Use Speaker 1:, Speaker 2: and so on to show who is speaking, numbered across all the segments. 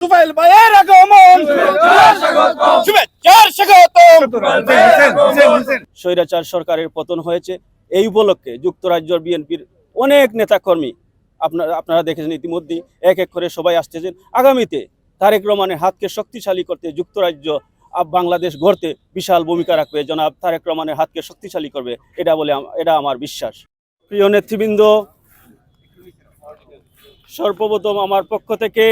Speaker 1: তুফাইল ভাইয়ের আগমন। শুভেচ্ছার স্বাগতম।
Speaker 2: স্বৈরাচার সরকারের পতন হয়েছে। এই উপলক্ষে যুক্তরাজ্য বিএনপির অনেক নেতাকর্মী আপনারা আপনারা দেখেছেন ইতিমধ্যেই এক এক করে সবাই আসতেছেন। আগামীতে তারেক রহমানের হাতকে শক্তিশালী করতে যুক্তরাজ্য বাংলাদেশ গড়তে বিশাল ভূমিকা রাখবে। জনাব তারেক রহমানের হাতকে শক্তিশালী করবে। এটা বলে এটা আমার বিশ্বাস। প্রিয় নেতৃবৃন্দ, সর্বপ্রথম আমার পক্ষ থেকে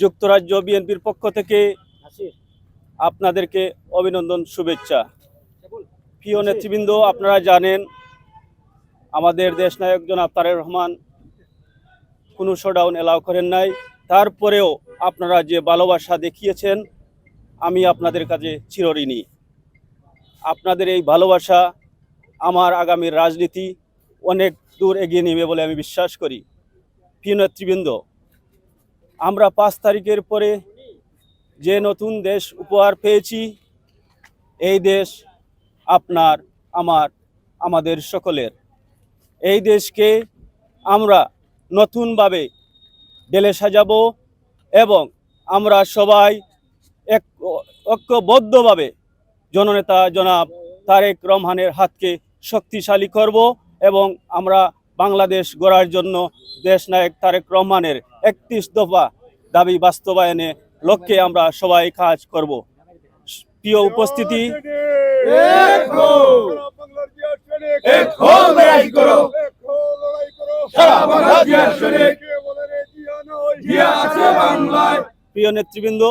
Speaker 2: যুক্তরাজ্য বিএনপির পক্ষ থেকে আপনাদেরকে অভিনন্দন শুভেচ্ছা। প্রিয় নেতৃবৃন্দ আপনারা জানেন আমাদের দেশ নায়ক জনাব তারেক রহমান কোনো শোডাউন এলাও করেন নাই। তারপরেও আপনারা যে ভালোবাসা দেখিয়েছেন আমি আপনাদের কাছে চিরঋণী। আপনাদের এই ভালোবাসা আমার আগামীর রাজনীতি অনেক দূর এগিয়ে নেবে বলে আমি বিশ্বাস করি। প্রিয় নেতৃবৃন্দ আমরা পাঁচ তারিখের পরে যে নতুন দেশ উপহার পেয়েছি, এই দেশ আপনার, আমার, আমাদের সকলের। এই দেশকে আমরা নতুনভাবে ঢেলে সাজাবো এবং আমরা সবাই এক, ঐক্যবদ্ধভাবে জননেতা জনাব তারেক রহমানের হাতকে শক্তিশালী করব এবং আমরা বাংলাদেশ গড়ার জন্য দেশ নায়ক তারেক রহমানের একত্রিশ দফা দাবি বাস্তবায়নে লক্ষ্যে আমরা সবাই কাজ করব। প্রিয় উপস্থিতি প্রিয় নেতৃবৃন্দ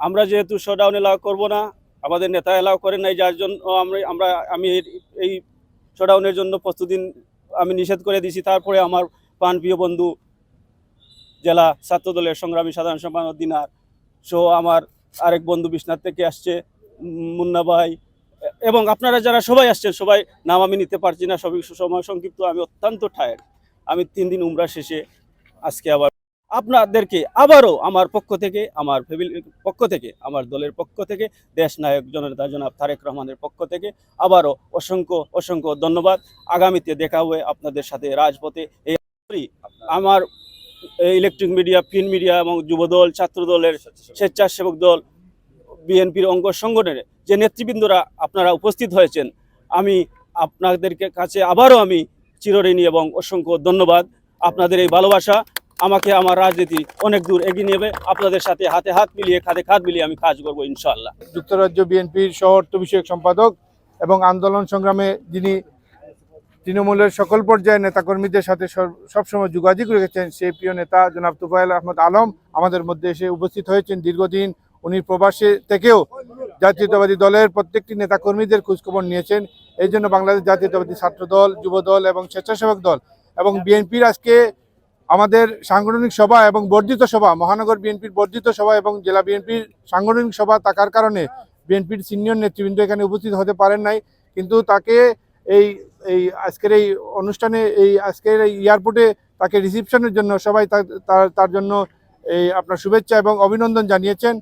Speaker 2: আমরা যেহেতু শোডাউন এলাও করব না আমাদের নেতা এলাও করেন নাই যার জন্য আমরা আমরা আমি এই শোডাউনের জন্য প্রস্তুতি আমি নিষেধ করে দিছি তারপরে আমার প্রাণপ্রিয় বন্ধু জেলা ছাত্রদলের সংগ্রামী সাধারণ সম্পাদক দিনার সো আমার আরেক বন্ধু বিশ্বনাথ থেকে আসছে, মুন্না ভাই। এবং আপনারা যারা সবাই আসছেন, সবাই নাম আমি নিতে পারছি না, সবই সময় সংক্ষিপ্ত, আমি অত্যন্ত ঠায়ের আমি তিন দিন উমরা শেষে আজকে আবার আপনাদেরকে আবারও আমার পক্ষ থেকে, আমার ফ্যামিলির পক্ষ থেকে, আমার দলের পক্ষ থেকে দেশ নায়ক জননেতা জনাব তারেক রহমানের পক্ষ থেকে আবারও অসংখ্য অসংখ্য ধন্যবাদ। আগামীতে দেখা হয়ে আপনাদের সাথে রাজপথে। এই আমার ইলেকট্রিক মিডিয়া প্রিন্ট মিডিয়া এবং যুবদল ছাত্র দলের স্বেচ্ছাসেবক দল, বিএনপির অঙ্গ সংগঠনের যে নেতৃবৃন্দরা আপনারা উপস্থিত হয়েছেন, আমি আপনাদেরকে কাছে আবারও আমি চিরঋণী এবং অসংখ্য ধন্যবাদ। আপনাদের এই ভালোবাসা আমাকে আমার রাজনীতি অনেক দূর এগিয়ে নেবে আপনাদের সাথে হাতে হাত মিলিয়ে, খাতে খাত মিলিয়ে আমি কাজ করব ইনশাল্লাহ
Speaker 3: যুক্তরাজ্য বিএনপির শহর বিষয়ক সম্পাদক এবং আন্দোলন সংগ্রামে যিনি তৃণমূলের সকল পর্যায়ের নেতাকর্মীদের সাথে সবসময় যোগাযোগ রেখেছেন সেই প্রিয় নেতা জনাব তুফাইল আহমদ আলম আমাদের মধ্যে এসে উপস্থিত হয়েছেন। দীর্ঘদিন উনি প্রবাসে থেকেও জাতীয়তাবাদী দলের প্রত্যেকটি নেতাকর্মীদের খোঁজখবর নিয়েছেন। এই জন্য বাংলাদেশ জাতীয়তাবাদী ছাত্র দল যুব দল এবং স্বেচ্ছাসেবক দল এবং বিএনপির আজকে আমাদের সাংগঠনিক সভা এবং বর্ধিত সভা, মহানগর বিএনপির বর্ধিত সভা এবং জেলা বিএনপির সাংগঠনিক সভা থাকার কারণে বিএনপির সিনিয়র নেতৃবৃন্দ এখানে উপস্থিত হতে পারেন নাই। কিন্তু তাকে এই এই আজকের এই অনুষ্ঠানে, এই আজকের এই এয়ারপোর্টে তাকে রিসিপশনের জন্য সবাই তার- তার জন্য এই আপনার শুভেচ্ছা এবং অভিনন্দন জানিয়েছেন।